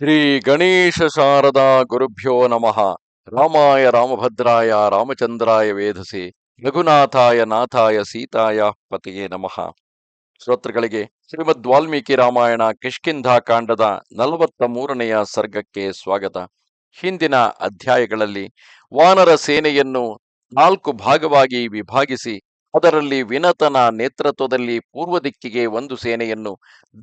ಶ್ರೀ ಗಣೇಶ ಶಾರದಾ ಗುರುಭ್ಯೋ ನಮಃ. ರಾಮಾಯ ರಾಮಭದ್ರಾಯ, ರಾಮಚಂದ್ರಾಯ ವೇಧಸೆ ರಘುನಾಥಾಯ ನಾಥಾಯ ಸೀತಾಯ ಪತಿಯೇ ನಮಃ. ಶ್ರೋತೃಗಳಿಗೆ ಶ್ರೀಮದ್ ವಾಲ್ಮೀಕಿ ರಾಮಾಯಣ ಕಿಷ್ಕಿಂಧಾ ಕಾಂಡದ ನಲವತ್ತ ಮೂರನೆಯ ಸರ್ಗಕ್ಕೆ ಸ್ವಾಗತ. ಹಿಂದಿನ ಅಧ್ಯಾಯಗಳಲ್ಲಿ ವಾನರ ಸೇನೆಯನ್ನು ನಾಲ್ಕು ಭಾಗವಾಗಿ ವಿಭಾಗಿಸಿ ಅದರಲ್ಲಿ ವಿನತನ ನೇತೃತ್ವದಲ್ಲಿ ಪೂರ್ವ ದಿಕ್ಕಿಗೆ ಒಂದು ಸೇನೆಯನ್ನು,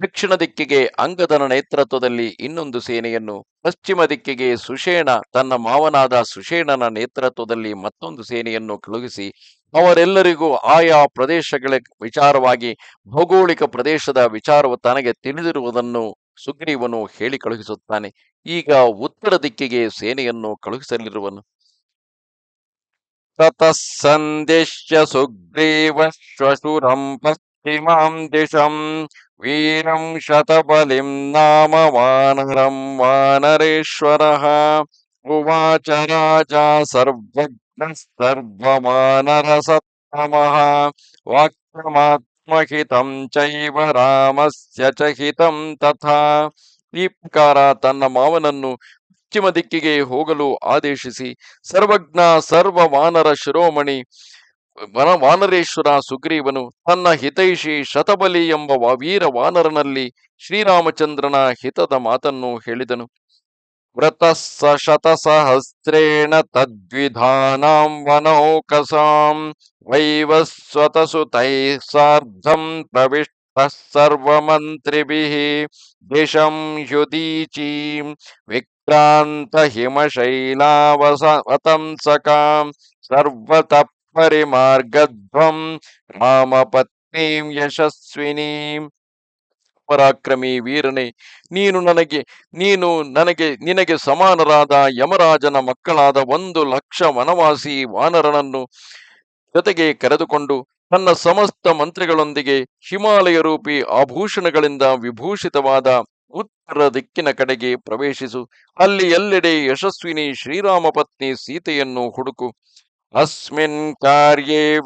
ದಕ್ಷಿಣ ದಿಕ್ಕಿಗೆ ಅಂಗದನ ನೇತೃತ್ವದಲ್ಲಿ ಇನ್ನೊಂದು ಸೇನೆಯನ್ನು, ಪಶ್ಚಿಮ ದಿಕ್ಕಿಗೆ ಸುಷೇಣ, ತನ್ನ ಮಾವನಾದ ಸುಷೇಣನ ನೇತೃತ್ವದಲ್ಲಿ ಮತ್ತೊಂದು ಸೇನೆಯನ್ನು ಕಳುಹಿಸಿ, ಅವರೆಲ್ಲರಿಗೂ ಆಯಾ ಪ್ರದೇಶಗಳ ವಿಚಾರವಾಗಿ ಭೌಗೋಳಿಕ ಪ್ರದೇಶದ ವಿಚಾರವು ತನಗೆ ತಿಳಿದಿರುವುದನ್ನು ಸುಗ್ರೀವನು ಹೇಳಿ ಕಳುಹಿಸುತ್ತಾನೆ. ಈಗ ಉತ್ತರ ದಿಕ್ಕಿಗೆ ಸೇನೆಯನ್ನು ಕಳುಹಿಸಲಿರುವನು. ತತಃ ಸಂದಿಶ್ಯ ಸುಗ್ರೀವ ಶ್ವಶುರಂ ಪಶ್ಚಿಮಾಂ ದಿಶಂ ವೀರಂ ಶತಬಲಿಂ ನಾಮ ವಾನರಂ ವಾನರೇಶ್ವರಃ ಉವಾಚ ರಾಜ ಸರ್ವಜ್ಞ ಸರ್ವಮಾನರ ಸತ್ತಮಃ ವಾಕ್ಯಮಾತ್ಮಹಿತಂ ಚೈವ ರಾಮಸ್ಯ ಚ ಹಿತಂ ತಥಾ ಈ ಪ್ರಕಾರ ತನ್ನ ಮಾವನನ್ನು ಪಶ್ಚಿಮ ದಿಕ್ಕಿಗೆ ಹೋಗಲು ಆದೇಶಿಸಿ, ಸರ್ವಜ್ಞ ಸರ್ವ ವಾನರ ಶಿರೋಮಣಿ, ವನ, ವಾನರೇಶ್ವರ ಸುಗ್ರೀವನು ತನ್ನ ಹಿತೈಷಿ ಶತಬಲಿ ಎಂಬ ವೀರ ವಾನರನಲ್ಲಿ ಶ್ರೀರಾಮಚಂದ್ರನ ಹಿತದ ಮಾತನ್ನು ಹೇಳಿದನು. ವ್ರತ ಶತಸಹಸ್ರೇಣ ತದ್ವಿಧಾನಾಂ ವನೌಕಸಾಂ ವೈವಸ್ವತಸುತೈ ಸಾರ್ಧಂ ಪ್ರವಿಷ್ಟ ಸರ್ವಮಂತ್ರಿಭಿಃ ದಿಶಂ ಯುದೀಚೀಂ ವತಂಸಕಾಂ ಸರ್ವತಃ ಪರಿಮಾರ್ಗಧ್ವಂ ರಾಮಪತ್ನೀಂ ಯಶಸ್ವಿನೀಂ ಪರಾಕ್ರಮಿ ವೀರನೇ ನೀನು ನನಗೆ ನೀನು ನನಗೆ, ನಿನಗೆ ಸಮಾನರಾದ ಯಮರಾಜನ ಮಕ್ಕಳಾದ ಒಂದು ಲಕ್ಷ ವನವಾಸಿ ವಾನರನನ್ನು ಜೊತೆಗೆ ಕರೆದುಕೊಂಡು ತನ್ನ ಸಮಸ್ತ ಮಂತ್ರಿಗಳೊಂದಿಗೆ ಹಿಮಾಲಯ ರೂಪಿ ಆಭೂಷಣಗಳಿಂದ ವಿಭೂಷಿತವಾದ ಉತ್ತರ ದಿಕ್ಕಿನ ಕಡೆಗೆ ಪ್ರವೇಶಿಸು. ಅಲ್ಲಿ ಎಲ್ಲೆಡೆ ಯಶಸ್ವಿನಿ ಶ್ರೀರಾಮ ಪತ್ನಿ ಸೀತೆಯನ್ನು ಹುಡುಕು. ಅಸ್ಮಿನ್ ಕಾರ್ಯೇ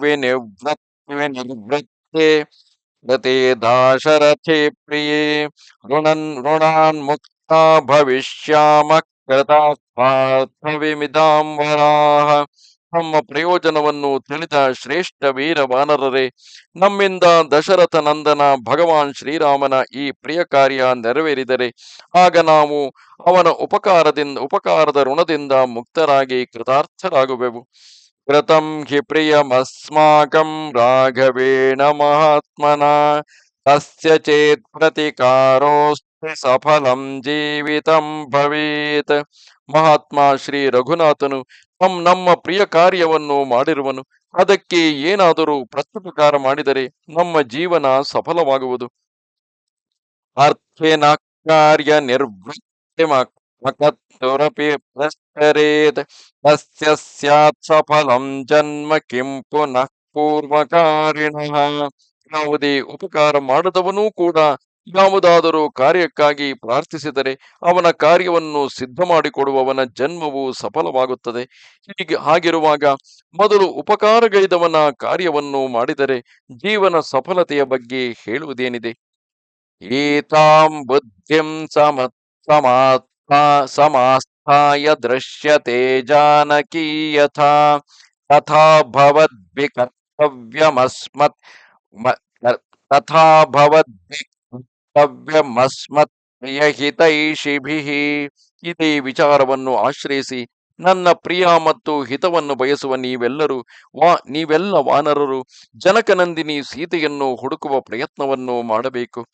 ರತೆ ದಾಶರಥೆ ಪ್ರಿಯೇ, ಋಣನ್, ಋಣಾನ್ ಮುಕ್ತ ಭವಿಷ್ಯಾಮ ಕೃತಾರ್ಥವಿಮಿದಾಂಬರಾಹ ನಮ್ಮ ಪ್ರಯೋಜನವನ್ನು ತಿಳಿದ ಶ್ರೇಷ್ಠ ವೀರ ವಾನರರೇ ನಮ್ಮಿಂದ ದಶರಥ ನಂದನ ಭಗವಾನ್ ಶ್ರೀರಾಮನ ಈ ಪ್ರಿಯ ಕಾರ್ಯ ನೆರವೇರಿದರೆ, ಆಗ ನಾವು ಅವನ ಉಪಕಾರದಿಂದ, ಉಪಕಾರದ ಋಣದಿಂದ ಮುಕ್ತರಾಗಿ ಕೃತಾರ್ಥರಾಗುವೆವು. ಕೃತಂ ಹಿ ಪ್ರಿಯಮಸ್ಮಾಕಂ ರಾಘವೇಣ ಮಹಾತ್ಮನ, ತಸ್ಯ ಚೇತ್ ಪ್ರತಿಕಾರೋಸ್ತಿ ಸಫಲಂ ಜೀವಿತಂ ಭವೇತ್. ಮಹಾತ್ಮ ಶ್ರೀ ರಘುನಾಥನು ನಮ್ಮ ಪ್ರಿಯ ಕಾರ್ಯವನ್ನು ಮಾಡಿರುವನು. ಅದಕ್ಕೆ ಏನಾದರೂ ಪ್ರತ್ಯುಪಕಾರ ಮಾಡಿದರೆ ನಮ್ಮ ಜೀವನ ಸಫಲವಾಗುವುದು. ಅರ್ಥೇನ ಕಾರ್ಯ ಸಫಲಂ ಜನ್ಮ ಕಿಂ ಪುನಃ ಪೂರ್ವಕಾರಿಣ. ಯಾವುದೇ ಉಪಕಾರ ಮಾಡದವನೂ ಕೂಡ ಯಾವುದಾದರೂ ಕಾರ್ಯಕ್ಕಾಗಿ ಪ್ರಾರ್ಥಿಸಿದರೆ ಅವನ ಕಾರ್ಯವನ್ನು ಸಿದ್ಧ ಮಾಡಿಕೊಡುವವನ ಜನ್ಮವು ಸಫಲವಾಗುತ್ತದೆ. ಹೀಗೆ ಹಾಗಿರುವಾಗ ಮೊದಲು ಉಪಕಾರಗೈದವನ ಕಾರ್ಯವನ್ನು ಮಾಡಿದರೆ ಜೀವನ ಸಫಲತೆಯ ಬಗ್ಗೆ ಹೇಳುವುದೇನಿದೆ? ಏತಾಂ ಬುದ್ಧಿಂ ಸಮ ಸಮಾಸ್ಥಾಯ ದೃಶ್ಯತೆ ಜಾನಕಿ ಯಥಾ, ತಥಾ ಭವದ್ವಿಕರ್ತವ್ಯಮಸ್ಮತ್ ಮ- ಕರ್- ತಥಾ ಭವದ್ವಿಕರ್ತವ್ಯಮಸ್ಮತ್ ಪ್ರಿಯಹಿತೈಷಿಭಿಃ ಇದೇ ವಿಚಾರವನ್ನು ಆಶ್ರಯಿಸಿ ನನ್ನ ಪ್ರಿಯ ಮತ್ತು ಹಿತವನ್ನು ಬಯಸುವ ನೀವೆಲ್ಲರೂ ವಾ, ನೀವೆಲ್ಲ ವಾನರರು, ಜನಕನಂದಿನಿ ಸೀತೆಯನ್ನು ಹುಡುಕುವ ಪ್ರಯತ್ನವನ್ನು ಮಾಡಬೇಕು.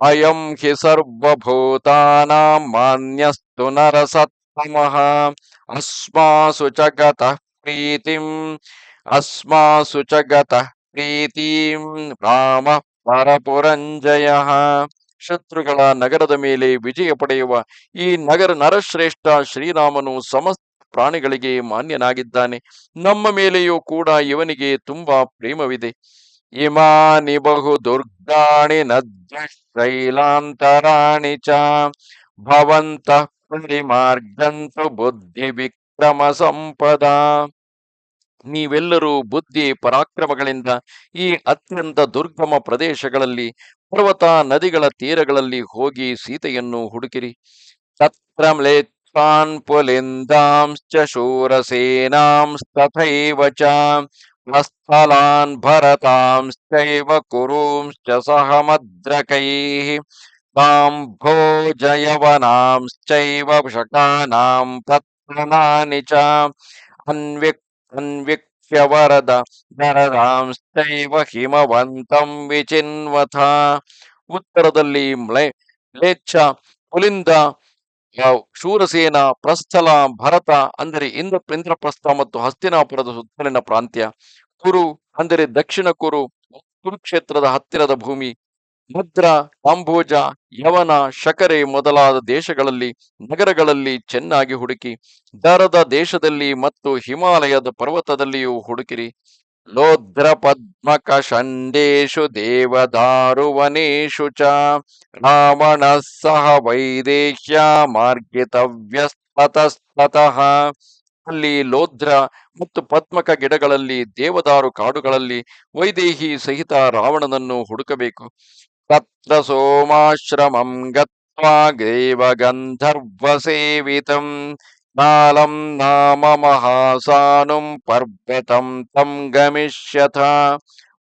ಅಯಂ ಹಿ ಸರ್ವಭೂತಾನಾಂ ಮಾನ್ಯಸ್ತು ನರಸತ್ತಮಃ. ಅಸ್ಮಾಸು ಚ ಗತಃ ಪ್ರೀತಿಂ, ಅಸ್ಮಾಸು ಸುಚಗತ ಪ್ರೀತಿಂ, ರಾಮ ಪರಪುರಂಜಯ ಶತ್ರುಗಳ ನಗರದ ಮೇಲೆ ವಿಜಯ ಪಡೆಯುವ ಈ ನಗರ ನರಶ್ರೇಷ್ಠ ಶ್ರೀರಾಮನು ಸಮಸ್ತ ಪ್ರಾಣಿಗಳಿಗೆ ಮಾನ್ಯನಾಗಿದ್ದಾನೆ. ನಮ್ಮ ಮೇಲೆಯೂ ಕೂಡ ಇವನಿಗೆ ತುಂಬಾ ಪ್ರೇಮವಿದೆ. ಇಮಾನಿ ಬಹು ದುರ್ಗಾಣಿ ಶೈಲಾಂತರಾಣಿ ಚ ಪರಿಮಾರ್ಗಂತು ಬುದ್ಧಿ ವಿಕ್ರಮ ಸಂಪದ. ನೀವೆಲ್ಲರೂ ಬುದ್ಧಿ ಪರಾಕ್ರಮಗಳಿಂದ ಈ ಅತ್ಯಂತ ದುರ್ಗಮ ಪ್ರದೇಶಗಳಲ್ಲಿ, ಪರ್ವತ ನದಿಗಳ ತೀರಗಳಲ್ಲಿ ಹೋಗಿ ಸೀತೆಯನ್ನು ಹುಡುಕಿರಿ. ತತ್ರ ಮ್ಲೇಚ್ಛಾನ್ಪುಲಿಂದಾಂಶ್ಚ ಶೂರಸೇನಾಂಸ್ತಥೈವ ಚ ಹಸ್ಥಲಾನ್ ಭರತಾಂಶ್ಚೈವ ಕುರುಂಶ್ಚ ಸಹ ಮದ್ರಕೈಃ ತಾಂ ಭೋಜಯವನಾಂಶ್ಚೈವ ಶಕಾನಾಂ ಪತ್ರನಾನಿ ಚ ಅನ್ವಿಕ್ अन्विक्ष्य वरद ನರರಾಂಶ್ಚೈವ ಹಿಮವಂತಂ ವಿಚಿನ್ವಥ ಉತ್ತರದಲ್ಲಿ ಮ್ಲೆ ಮ್ಲೇಚ್ಛ ಪುಲಿಂದ ಆ, ಶೂರಸೇನ ಪ್ರಸ್ಥಲ ಭರತ ಅಂದರೆ ಇಂದ್ರ ಇಂದ್ರಪ್ರಸ್ಥ ಮತ್ತು ಹಸ್ತಿನಾಪುರದ ಸುತ್ತಲಿನ ಪ್ರಾಂತ್ಯ ಕುರು ಅಂದರೆ ದಕ್ಷಿಣ ಕುರು ಕುರುಕ್ಷೇತ್ರದ ಹತ್ತಿರದ ಭೂಮಿ ಭದ್ರ ಕಾಂಬೋಜ ಯವನ, ಶಕರೆ ಮೊದಲಾದ ದೇಶಗಳಲ್ಲಿ, ನಗರಗಳಲ್ಲಿ ಚೆನ್ನಾಗಿ ಹುಡುಕಿ, ದರದ ದೇಶದಲ್ಲಿ ಮತ್ತು ಹಿಮಾಲಯದ ಪರ್ವತದಲ್ಲಿಯೂ ಹುಡುಕಿರಿ. ಲೋದ್ರ ಪದ್ಮಕ ಷಂಡೇಶು ದೇವದಾರುವನೇಶು ಚ, ರಾವಣ ಸಹ ವೈದೇಹ್ಯ ಮಾರ್ಗಿತವ್ಯತಃ ಅಲ್ಲಿ ಲೋದ್ರ ಮತ್ತು ಪದ್ಮಕ ಗಿಡಗಳಲ್ಲಿ ದೇವದಾರು ಕಾಡುಗಳಲ್ಲಿ ವೈದೇಹಿ ಸಹಿತ ರಾವಣನನ್ನು ಹುಡುಕಬೇಕು. ಸೋಮಾಶ್ರಮಂ ಗತ್ವಾ ದೇವಗಂಧರ್ವ ಸೇವಿತಂ ಕಾಲಂ ನಾಮ ಮಹಾಸಾನುಂ ಪರ್ವತಂ ತಂ ಗಮಿಷ್ಯಥ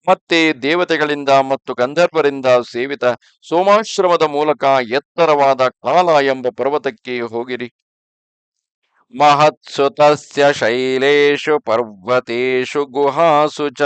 ಮತ್ತೆ ದೇವತೆಗಳಿಂದ ಮತ್ತು ಗಂಧರ್ವರಿಂದ ಸೇವಿತ ಸೋಮಾಶ್ರಮದ ಮೂಲಕ ಎತ್ತರವಾದ ಕಾಲ ಎಂಬ ಪರ್ವತಕ್ಕೆ ಹೋಗಿರಿ. ಮಹತ್ಸುತಸ್ಯ ಶೈಲೇಶು ಪರ್ವತೇಶು ಗುಹಾಸು ಚ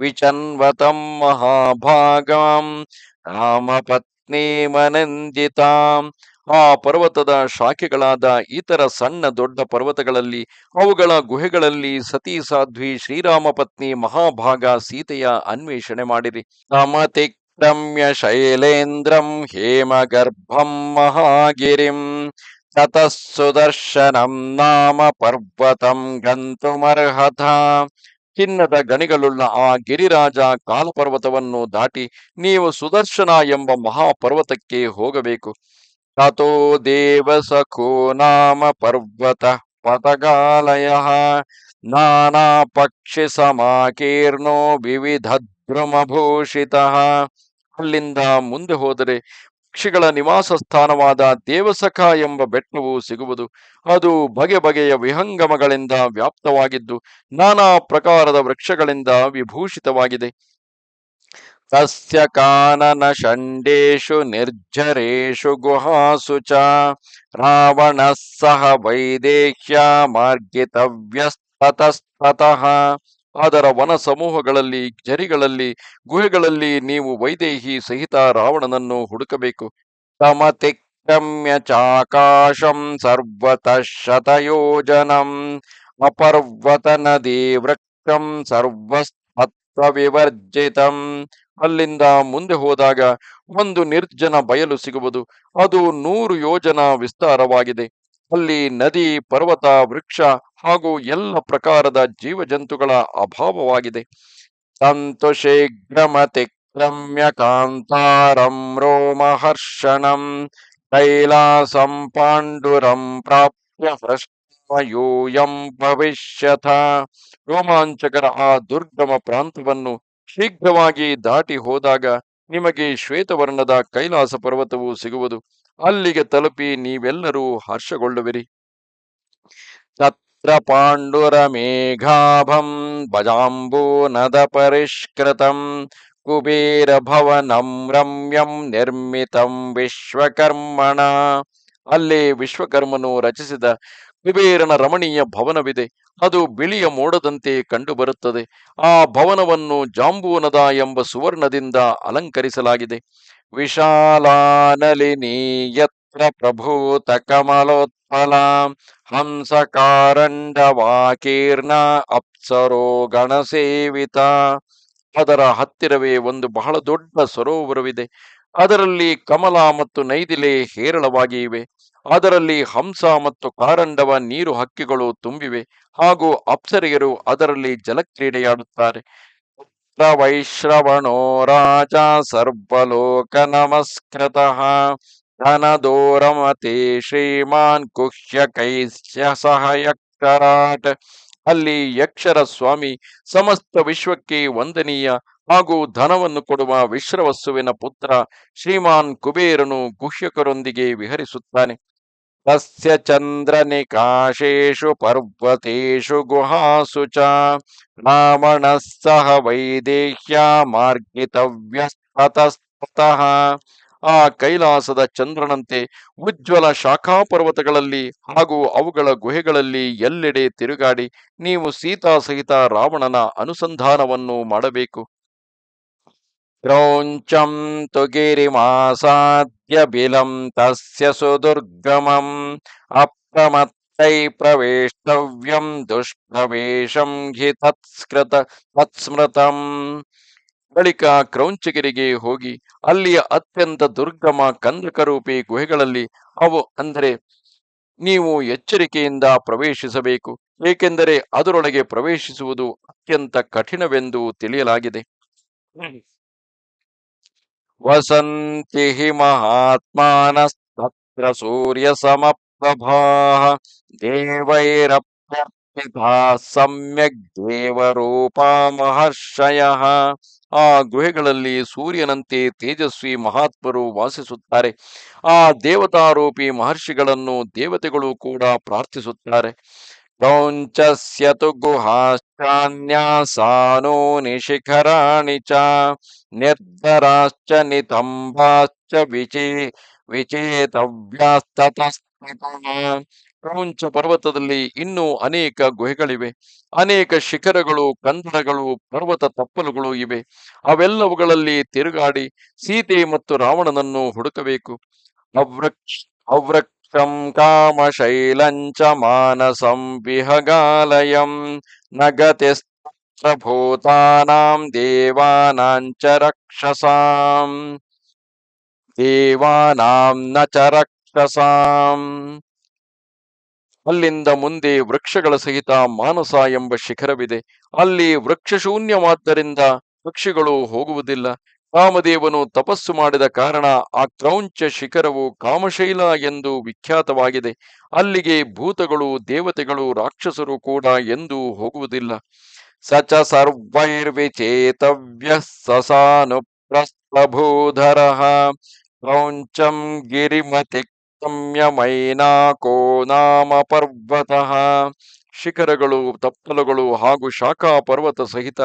ವಿಚನ್ವತಂ ರಾಮಪತ್ನಿ ರಾಮಪತ್ನೀಮನಂದಿತಾಂ ಆ ಪರ್ವತದ ಶಾಖೆಗಳಾದ ಇತರ ಸಣ್ಣ ದೊಡ್ಡ ಪರ್ವತಗಳಲ್ಲಿ, ಅವುಗಳ ಗುಹೆಗಳಲ್ಲಿ ಸತಿ ಸಾಧ್ವಿ ಶ್ರೀರಾಮ ಪತ್ನಿ ಮಹಾಭಾಗ ಸೀತೆಯ ಅನ್ವೇಷಣೆ ಮಾಡಿರಿ. ಸಮತಿಕ್ರಮ್ಯ ಶೈಲೇಂದ್ರಂ ಹೇಮಗರ್ಭಂ ಮಹಾಗಿರಿಂ, ತತಃ ಸುದರ್ಶನಂ ನಾಮ ಪರ್ವತಂ ಗಂತುಮರ್ಹಥ ಚಿನ್ನದ ಗಣಿಗಳುಳ್ಳ ಆ ಗಿರಿರಾಜ ಕಾಲಪರ್ವತವನ್ನು ದಾಟಿ ನೀವು ಸುದರ್ಶನ ಎಂಬ ಮಹಾಪರ್ವತಕ್ಕೆ ಹೋಗಬೇಕು. ತಥೋ ದೇವಸಖೋ ನಾಮ ಪರ್ವತ ಪತಗಾಲಯ ನಾನಾ ಪಕ್ಷಿ ಸಮಾಕೀರ್ಣೋ ವಿವಿಧ ಭ್ರಮಭೂಷಿತ ಅಲ್ಲಿಂದ ಮುಂದೆ ಹೋದರೆ ಪಕ್ಷಿಗಳ ನಿವಾಸ ಸ್ಥಾನವಾದ ದೇವಸಖ ಎಂಬ ಬೆಟ್ಟವು ಸಿಗುವುದು. ಅದು ಬಗೆ ಬಗೆಯ ವಿಹಂಗಮಗಳಿಂದ ವ್ಯಾಪ್ತವಾಗಿದ್ದು, ನಾನಾ ಪ್ರಕಾರದ ವೃಕ್ಷಗಳಿಂದ ವಿಭೂಷಿತವಾಗಿದೆ. ತಸ್ಯ ಕಾನನ ಷಂಡೇಶು, ನಿರ್ಜರೇಶು, ಗುಹಾಸು ಚ, ರಾವಣ ಸಹ ವೈದೇಹ್ಯ ಮಾರ್ಗಿತವ್ಯಸ್ತತಃ. ಅದರ ವನ ಸಮೂಹಗಳಲ್ಲಿ ಜರಿಗಳಲ್ಲಿ ಗುಹೆಗಳಲ್ಲಿ ನೀವು ವೈದೇಹಿ ಸಹಿತ ರಾವಣನನ್ನು ಹುಡುಕಬೇಕು. ಸಮತಿಕ್ರಮ್ಯ ಚಾಕಾಶಂ ಸರ್ವತ ಶತಯೋಜನಂ ಅಪರ್ವತ ನದಿ ವೃಕ್ಷಂ ಸರ್ವಸ್ತತ್ವ ವಿವರ್ಜಿತಂ ಅಲ್ಲಿಂದ ಮುಂದೆ ಹೋದಾಗ ಒಂದು ನಿರ್ಜನ ಬಯಲು ಸಿಗುವುದು. ಅದು ನೂರು ಯೋಜನ ವಿಸ್ತಾರವಾಗಿದೆ. ಅಲ್ಲಿ ನದಿ, ಪರ್ವತ, ವೃಕ್ಷ ಹಾಗೂ ಎಲ್ಲ ಪ್ರಕಾರದ ಜೀವಜಂತುಗಳ ಅಭಾವವಾಗಿದೆ. ತಂತು ಕ್ರಮ್ಯ ಕಾಂತಾರಂ ರೋಮಹರ್ಷಣಂ ಕೈಲಾಸಂ ಪಾಂಡುರಂ ಪ್ರಾಪ್ಯ ಹೃಷ್ಟಯೂಯಂ ಭವಿಷ್ಯಥ. ರೋಮಾಂಚಕರ ಆ ದುರ್ಗಮ ಪ್ರಾಂತವನ್ನು ಶೀಘ್ರವಾಗಿ ದಾಟಿ ಹೋದಾಗ ನಿಮಗೆ ಶ್ವೇತವರ್ಣದ ಕೈಲಾಸ ಪರ್ವತವು ಸಿಗುವುದು. ಅಲ್ಲಿಗೆ ತಲುಪಿ ನೀವೆಲ್ಲರೂ ಹರ್ಷಗೊಳ್ಳುವಿರಿ. ತತ್ರ ಪಾಂಡುರ ಮೇಘಾಭಂ ಭಜಾಂಬೂನದ ಪರಿಷ್ಕೃತಂ ಕುಬೇರಭವನಂ ರಮ್ಯಂ ನಿರ್ಮಿತಂ ವಿಶ್ವಕರ್ಮಣ ಅಲ್ಲಿ ವಿಶ್ವಕರ್ಮನು ರಚಿಸಿದ ಕುಬೇರನ ರಮಣೀಯ ಭವನವಿದೆ, ಅದು ಬಿಳಿಯ ಮೋಡದಂತೆ ಕಂಡುಬರುತ್ತದೆ. ಆ ಭವನವನ್ನು ಜಾಂಬೂನದ ಎಂಬ ಸುವರ್ಣದಿಂದ ಅಲಂಕರಿಸಲಾಗಿದೆ. ವಿಶಾಲಾನಲಿನಿ ಯತ್ರ ಪ್ರಭೂತ ಕಮಲೋತ್ಪಲ ಹಂಸಕಾರಂಡವಾಕೀರ್ಣ ಅಪ್ಸರೋ ಗಣಸೇವಿತ ಅದರ ಹತ್ತಿರವೇ ಒಂದು ಬಹಳ ದೊಡ್ಡ ಸರೋವರವಿದೆ. ಅದರಲ್ಲಿ ಕಮಲ ಮತ್ತು ನೈದಿಲೆ ಹೇರಳವಾಗಿ ಇವೆ ಅದರಲ್ಲಿ ಹಂಸ ಮತ್ತು ಕಾರಂಡವ ನೀರು ಹಕ್ಕಿಗಳು ತುಂಬಿವೆ. ಹಾಗೂ ಅಪ್ಸರಿಯರು ಅದರಲ್ಲಿ ಜಲಕ್ರೀಡೆಯಾಡುತ್ತಾರೆ. ತತ್ರ ವೈಶ್ರವಣೋ ರಾಜ ಸರ್ವಲೋಕ ನಮಸ್ಕೃತಃ. ಧನದೋರಮತೆ ಶ್ರೀಮಾನ್ ಕುಹ್ಯ ಕೈಸ್ಯ ಸಹ ಯಕ್ಷರಾಟ್ ಅಲ್ಲಿ ಯಕ್ಷರ ಸ್ವಾಮಿ ಸಮಸ್ತ ವಿಶ್ವಕ್ಕೆ ವಂದನೀಯ ಹಾಗೂ ಧನವನ್ನು ಕೊಡುವ ವಿಶ್ರವಸ್ಸುವಿನ ಪುತ್ರ ಶ್ರೀಮಾನ್ ಕುಬೇರನು ಗುಹ್ಯಕರೊಂದಿಗೆ ವಿಹರಿಸುತ್ತಾನೆ. ತಸ್ಯ ಚಂದ್ರನಿಕಾಶೇಷು ಪರ್ವತೇಷು ಗುಹಾಸು ಚ. ಸಹ ಸಹ ವೈದೇಹ್ಯ ಮಾರ್ಗಿತವ್ಯಸ್ತತಸ್ತತಃ ಆ ಕೈಲಾಸದ ಚಂದ್ರನಂತೆ ಉಜ್ವಲ ಶಾಖಾ ಪರ್ವತಗಳಲ್ಲಿ ಹಾಗೂ ಅವುಗಳ ಗುಹೆಗಳಲ್ಲಿ ಎಲ್ಲೆಡೆ ತಿರುಗಾಡಿ ನೀವು ಸೀತಾ ಸಹಿತ ರಾವಣನ ಅನುಸಂಧಾನವನ್ನು ಮಾಡಬೇಕು. ಕ್ರೌಂಚಂ ತು ಮಾಸಾಧ್ಯ ಬಿಲಂ ತಸ್ಯ ಸುದುರ್ಗಮಂ ಅಪ್ರಮತ್ತೈ ಪ್ರವೇಷ್ಟವ್ಯಂ ದುಷ್ಪ್ರವೇಶಂ ಹಿ ತತ್ಸ್ಕೃತ ತತ್ಸ್ಮೃತಂ ಬಳಿಕ ಕ್ರೌಂಚಗಿರಿಗೆ ಹೋಗಿ ಅಲ್ಲಿಯ ಅತ್ಯಂತ ದುರ್ಗಮ ಕಂದಕರೂಪಿ ಗುಹೆಗಳಲ್ಲಿ ಅವು ಅಂದರೆ ನೀವು ಎಚ್ಚರಿಕೆಯಿಂದ ಪ್ರವೇಶಿಸಬೇಕು, ಏಕೆಂದರೆ ಅದರೊಳಗೆ ಪ್ರವೇಶಿಸುವುದು ಅತ್ಯಂತ ಕಠಿಣವೆಂದು ತಿಳಿಯಲಾಗಿದೆ. ವಸಂತಿ ಮಹಾತ್ಮಾನಸ್ತತ್ರ ಸೂರ್ಯ ಸಮಪ್ರಭಾ ದೇವೈರಪ್ಯರ್ಥಿತಾ ಸಮ್ಯಕ್ ದೇವರೂಪಾ ಮಹರ್ಷಯ ಆ ಗುಹೆಗಳಲ್ಲಿ ಸೂರ್ಯನಂತೆ ತೇಜಸ್ವಿ ಮಹಾತ್ಮರು ವಾಸಿಸುತ್ತಾರೆ. ಆ ದೇವತಾರೂಪಿ ಮಹರ್ಷಿಗಳನ್ನು ದೇವತೆಗಳು ಕೂಡ ಪ್ರಾರ್ಥಿಸುತ್ತಾರೆ. ಪ್ರೌಂಚಸ್ಯತು ಗುಹಾಶ್ಚಾನ್ಯಾಸಾನೋ ನಿಶಿಖರಾಣಿ ಚ, ನಿರ್ಧರಾಶ್ಚ ನಿತಂಬಾಶ್ಚ ವಿಚೇ ವಿಚೇತವ್ಯಾಸ್ತತಸ್ತತಃ ಕ್ರೌಂಚ ಪರ್ವತದಲ್ಲಿ ಇನ್ನೂ ಅನೇಕ ಗುಹೆಗಳಿವೆ. ಅನೇಕ ಶಿಖರಗಳು, ಕಂದರಗಳು, ಪರ್ವತ ತಪ್ಪಲುಗಳು ಇವೆ. ಅವೆಲ್ಲವುಗಳಲ್ಲಿ ತಿರುಗಾಡಿ ಸೀತೆ ಮತ್ತು ರಾವಣನನ್ನು ಹುಡುಕಬೇಕು. ಅವ್ರಕ್ಷ, ಅವ್ರಕ್ಷಂ ಕಾಮಶೈಲಂಚ ಮಾನಸಂ ವಿಹಗಾಲಯಂ ನಗತೆ ಭೂತಾನಾಂ ದೇವಾನಾಂಚ ರಕ್ಷಸಾಂ. ದೇವಾನಾಂ ನ ಚ ರಕ್ಷಸಾಂ. ಅಲ್ಲಿಂದ ಮುಂದೆ ವೃಕ್ಷಗಳ ಸಹಿತ ಮಾನಸ ಎಂಬ ಶಿಖರವಿದೆ. ಅಲ್ಲಿ ವೃಕ್ಷಶೂನ್ಯವಾದ್ದರಿಂದ ಪಕ್ಷಿಗಳು ಹೋಗುವುದಿಲ್ಲ. ಕಾಮದೇವನು ತಪಸ್ಸು ಮಾಡಿದ ಕಾರಣ ಆ ಕ್ರೌಂಚ ಶಿಖರವು ಕಾಮಶೈಲ ಎಂದು ವಿಖ್ಯಾತವಾಗಿದೆ. ಅಲ್ಲಿಗೆ ಭೂತಗಳು, ದೇವತೆಗಳು, ರಾಕ್ಷಸರು ಕೂಡ ಎಂದೂ ಹೋಗುವುದಿಲ್ಲ. ಸಚ ಸರ್ವೈರ್ವಿಚೇತವ್ಯ ಸಸಾನು ಪ್ರಸ್ಥಭೂಧರ ಕ್ರೌಂಚಂ ಗಿರಿಮತಿ ಮೈನಾಕೋ ನಾಮ ಪರ್ವತಃ. ಶಿಖರಗಳು, ತಪ್ಪಲುಗಳು ಹಾಗೂ ಶಾಖಾ ಪರ್ವತ ಸಹಿತ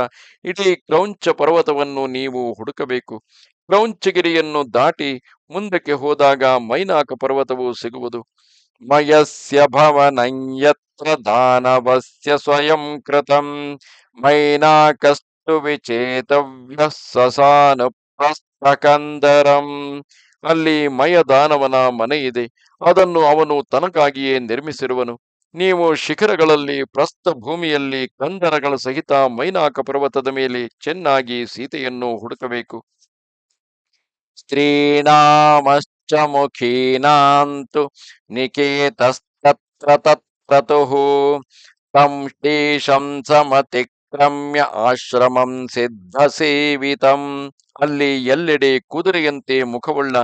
ಇಡೀ ಕ್ರೌಂಚ ಪರ್ವತವನ್ನು ನೀವು ಹುಡುಕಬೇಕು. ಕ್ರೌಂಚಗಿರಿಯನ್ನು ದಾಟಿ ಮುಂದಕ್ಕೆ ಹೋದಾಗ ಮೈನಾಕ ಪರ್ವತವು ಸಿಗುವುದು. ಮಯಸ್ಯ ಭವನಯತ್ರ ದಾನವಸ್ಯ ಸ್ವಯಂ ಕೃತಂ. ಮೈನಾಕಸ್ತು ವಿಚೇತವ್ಯ ಸಸಾನು ಪ್ರಸ್ಥಕಂದರಂ ಅಲ್ಲಿ ಮಯದಾನವನ ಮನೆಯಿದೆ. ಅದನ್ನು ಅವನು ತನಕಾಗಿಯೇ ನಿರ್ಮಿಸಿರುವನು. ನೀವು ಶಿಖರಗಳಲ್ಲಿ ಪ್ರಸ್ಥಭೂಮಿಯಲ್ಲಿ ಕಂದರಗಳ ಸಹಿತ ಮೈನಾಕ ಪರ್ವತದ ಮೇಲೆ ಚೆನ್ನಾಗಿ ಸೀತೆಯನ್ನು ಹುಡುಕಬೇಕು. ಸ್ತ್ರೀಣಾಮಶ್ಚ ಮುಖೀನಾಂತು ನಿಕೇತಸ್ತತ್ರ ತತ್ರತುಃ ತಂ ಶ್ರೀಶಂ ಸಮತಿಕ್ರಮ್ಯ ಆಶ್ರಮಂ ಸಿದ್ಧ ಸೇವಿತಂ ಅಲ್ಲಿ ಎಲ್ಲೆಡೆ ಕುದುರೆಯಂತೆ ಮುಖವುಳ್ಳ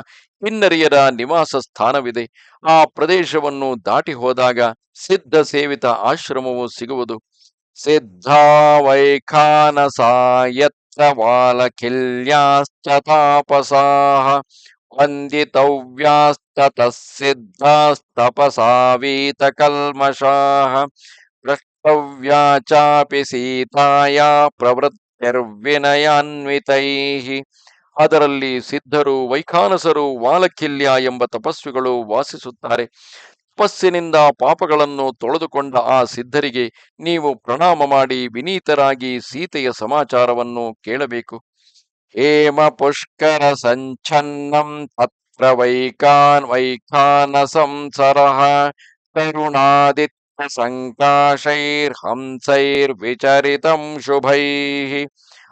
ಕಿನ್ನರಿಯರ ನಿವಾಸ ಸ್ಥಾನವಿದೆ. ಆ ಪ್ರದೇಶವನ್ನು ದಾಟಿ ಹೋದಾಗ ಸಿದ್ಧ ಸೇವಿತ ಆಶ್ರಮವು ಸಿಗುವುದು. ಸಿದ್ಧಾ ವೈಖಾನಸಾಯತ್ರ ವಾಲಖಿಲ್ಯಾಶ್ಚ ವಂದಿತವ್ಯಾಸ್ತ ವಂದಿತವ್ಯಾಸ್ತತಃ ಸಿದ್ಧಾಸ್ತಪಸಾ ಪ್ರಷ್ಟವ್ಯಾ ಚಾಪಿ ಸೀತಾಯ ಪ್ರವೃತ್ತಿರ್ವಿನಯಾನ್ವಿತೈಃ. ಅದರಲ್ಲಿ ಸಿದ್ಧರು, ವೈಖಾನಸರು, ವಾಲಕಿಲ್ಯ ಎಂಬ ತಪಸ್ವಿಗಳು ವಾಸಿಸುತ್ತಾರೆ. ತಪಸ್ಸಿನಿಂದ ಪಾಪಗಳನ್ನು ತೊಳೆದುಕೊಂಡ ಆ ಸಿದ್ಧರಿಗೆ ನೀವು ಪ್ರಣಾಮ ಮಾಡಿ ವಿನೀತರಾಗಿ ಸೀತೆಯ ಸಮಾಚಾರವನ್ನು ಕೇಳಬೇಕು. ಹೇಮ ಪುಷ್ಕರ ಸಂಚನ್ನಂ ತತ್ರ ವೈಖಾನ್ ವೈಖಾನ ಸಂಸರಃ ಕರುಣಾದಿತ್ಯ ಸಂಕಾಶೈರ್ ಹಂಸೈರ್ ವಿಚರಿತಂ ಶುಭೈಃ.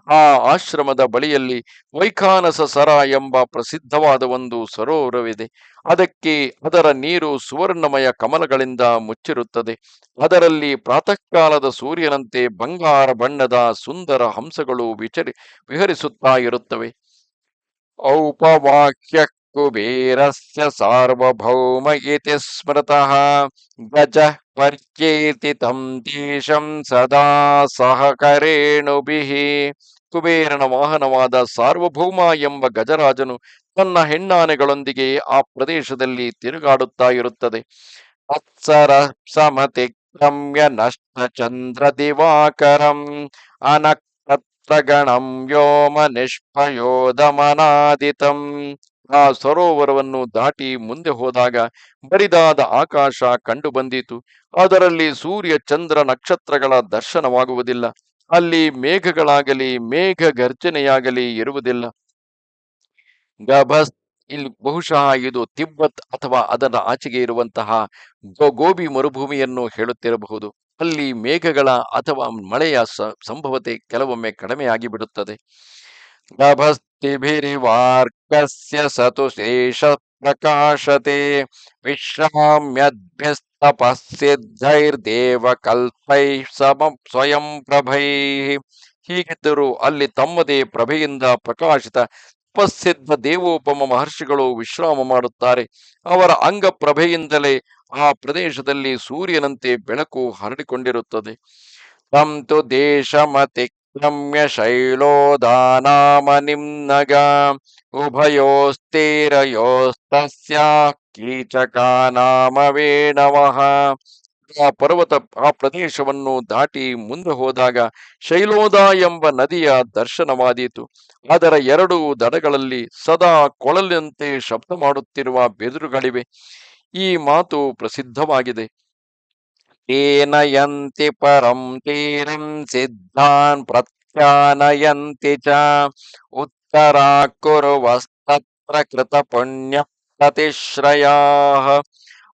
ಆ ಆಶ್ರಮದ ಬಳಿಯಲ್ಲಿ ವೈಖಾನಸ ಸರ ಎಂಬ ಪ್ರಸಿದ್ಧವಾದ ಒಂದು ಸರೋವರವಿದೆ. ಅದಕ್ಕೆ ಅದರ ನೀರು ಸುವರ್ಣಮಯ ಕಮಲಗಳಿಂದ ಮುಚ್ಚಿರುತ್ತದೆ. ಅದರಲ್ಲಿ ಪ್ರಾತಃ ಕಾಲದ ಸೂರ್ಯನಂತೆ ಬಂಗಾರ ಬಣ್ಣದ ಸುಂದರ ಹಂಸಗಳು ವಿಚರಿ ವಿಹರಿಸುತ್ತಾ ಇರುತ್ತವೆ. ಔಪವಾಕ್ಯ ಕುಬೇರಸ್ಯ ಸಾರ್ವಭೌಮ ಇತಿ ಸ್ಮೃತಃ ಗಜ ಪರ್ಯೇತಿತಂ ದೇಶಂ ಸದಾ ಸಹಕರೇಣುಭಿಃ ಕುಬೇರನ ವಾಹನವಾದ ಸಾರ್ವಭೌಮ ಎಂಬ ಗಜರಾಜನು ತನ್ನ ಹೆಣ್ಣಾನೆಗಳೊಂದಿಗೆ ಆ ಪ್ರದೇಶದಲ್ಲಿ ತಿರುಗಾಡುತ್ತಾ ಇರುತ್ತದೆ ಅತ್ಸರ ಸಮತಿಕ್ರಮ್ಯ ನಷ್ಟ ಚಂದ್ರ ದಿವಾಕರಂ ಅನಕ್ಷತ್ರಗಣಂ ವ್ಯೋಮ ನಿಷ್ಪಯೋದಮನಾದಿತಂ ಆ ಸರೋವರವನ್ನು ದಾಟಿ ಮುಂದೆ ಹೋದಾಗ ಬರಿದಾದ ಆಕಾಶ ಕಂಡು ಬಂದಿತು. ಅದರಲ್ಲಿ ಸೂರ್ಯ ಚಂದ್ರ ನಕ್ಷತ್ರಗಳ ದರ್ಶನವಾಗುವುದಿಲ್ಲ. ಅಲ್ಲಿ ಮೇಘಗಳಾಗಲಿ, ಮೇಘ ಗರ್ಜನೆಯಾಗಲಿ ಇರುವುದಿಲ್ಲ. ಗಭಸ್ ಇಲ್ಲಿ ಬಹುಶಃ ಇದು ತಿಬ್ಬತ್ ಅಥವಾ ಅದರ ಆಚೆಗೆ ಇರುವಂತಹ ಗೋಬಿ ಮರುಭೂಮಿಯನ್ನು ಹೇಳುತ್ತಿರಬಹುದು. ಅಲ್ಲಿ ಮೇಘಗಳ ಅಥವಾ ಮಳೆಯ ಸಂಭವತೆ ಕೆಲವೊಮ್ಮೆ ಕಡಿಮೆಯಾಗಿ ಬಿಡುತ್ತದೆ ಗಭಸ್ತಿಭಿರಿವಾರ್ಕಸ್ಯ ಸತು ಶೇಷ ಪ್ರಕಾಶತೆ ವಿಶ್ರಾಮ್ಯದ್ಭಿಸ್ತಪಸ್ಸಿದ್ಧೈರ್ದೇವ ಕಲ್ಪೈ ಸಮ ಸ್ವಯಂ ಪ್ರಭೈ ಹೀಗಿದ್ದರೂ ಅಲ್ಲಿ ತಮ್ಮದೇ ಪ್ರಭೆಯಿಂದ ಪ್ರಕಾಶಿತ ತಪಸ್ಸಿದ್ಧ ದೇವೋಪಮ ಮಹರ್ಷಿಗಳು ವಿಶ್ರಾಮ ಮಾಡುತ್ತಾರೆ ಅವರ ಅಂಗ ಪ್ರಭೆಯಿಂದಲೇ ಆ ಪ್ರದೇಶದಲ್ಲಿ ಸೂರ್ಯನಂತೆ ಬೆಳಕು ಹರಡಿಕೊಂಡಿರುತ್ತದೆ ತಂ ತು ದೇಶಮತಿಕ್ರಮ್ಯ ನಿಮ್ನಗ ಉಭಯೋಸ್ತೇರಯೋಸ್ತಸ್ಯ ಕೀಚಕಾನಾಮ ವೇಣವಃ ಆ ಪರ್ವತ, ಆ ಪ್ರದೇಶವನ್ನು ದಾಟಿ ಮುಂದೆ ಹೋದಾಗ ಶೈಲೋದ ಎಂಬ ನದಿಯ ದರ್ಶನವಾದೀತು. ಅದರ ಎರಡು ದಡಗಳಲ್ಲಿ ಸದಾ ಕೊಳಲಿನಂತೆ ಶಬ್ದ ಮಾಡುತ್ತಿರುವ ಬೆದುರುಗಳಿವೆ. ಈ ಮಾತು ಪ್ರಸಿದ್ಧವಾಗಿದೆ. ಏನಯಂತಿ ಪರಂ ತೀರಂ ಸಿದ್ಧಾನ್ ಪ್ರತ್ಯಾನಯಂತಿ ಚ ಉತ್ತರಾ ಕುರುವಸ್ತತ್ರ ಕೃತ ಪುಣ್ಯ ಪ್ರತಿಶ್ರಯ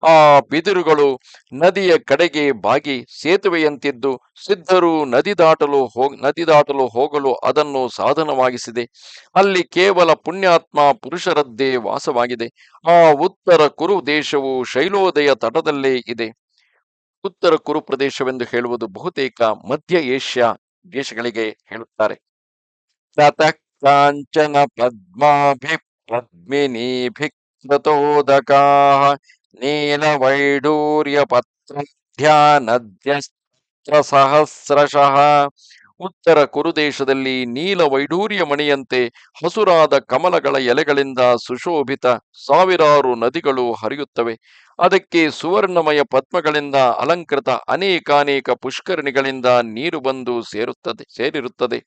ಆ ಬಿದಿರುಗಳು ನದಿಯ ಕಡೆಗೆ ಬಾಗಿ ಸೇತುವೆಯಂತಿದ್ದು, ಸಿದ್ಧರು ನದಿ ದಾಟಲು ಹೋಗ್ ನದಿ ದಾಟಲು ಹೋಗಲು ಅದನ್ನು ಸಾಧನವಾಗಿಸಿದೆ. ಅಲ್ಲಿ ಕೇವಲ ಪುಣ್ಯಾತ್ಮ ಪುರುಷರದ್ದೇ ವಾಸವಾಗಿದೆ. ಆ ಉತ್ತರ ಕುರು ದೇಶವು ಶೈಲೋದಯ ತಟದಲ್ಲೇ ಇದೆ. ಉತ್ತರ ಕುರು ಪ್ರದೇಶವೆಂದು ಹೇಳುವುದು ಬಹುತೇಕ ಮಧ್ಯ ಏಷ್ಯಾ ದೇಶಗಳಿಗೆ ಹೇಳುತ್ತಾರೆ. ತತಃ ಕಾಂಚನ ಪದ್ಮಾಭಿ ಪದ್ಮಿನೀಭಿ ಕೃತೋದಕಾಃ ನೀಲವೈಡೂರ್ಯ ಪತ್ರಧ್ಯಾನದ್ಯಸ್ತ್ರ ಸಹಸ್ರಶಃ ಉತ್ತರ ಕುರುದೇಶದಲ್ಲಿ ನೀಲ ವೈಡೂರ್ಯ ಮಣಿಯಂತೆ ಹಸುರಾದ ಕಮಲಗಳ ಎಲೆಗಳಿಂದ ಸುಶೋಭಿತ ಸಾವಿರಾರು ನದಿಗಳು ಹರಿಯುತ್ತವೆ. ಅದಕ್ಕೆ ಸುವರ್ಣಮಯ ಪದ್ಮಗಳಿಂದ ಅಲಂಕೃತ ಅನೇಕಾನೇಕ ಪುಷ್ಕರಣಿಗಳಿಂದ ನೀರು ಬಂದು ಸೇರುತ್ತದೆ, ಸೇರಿರುತ್ತದೆ.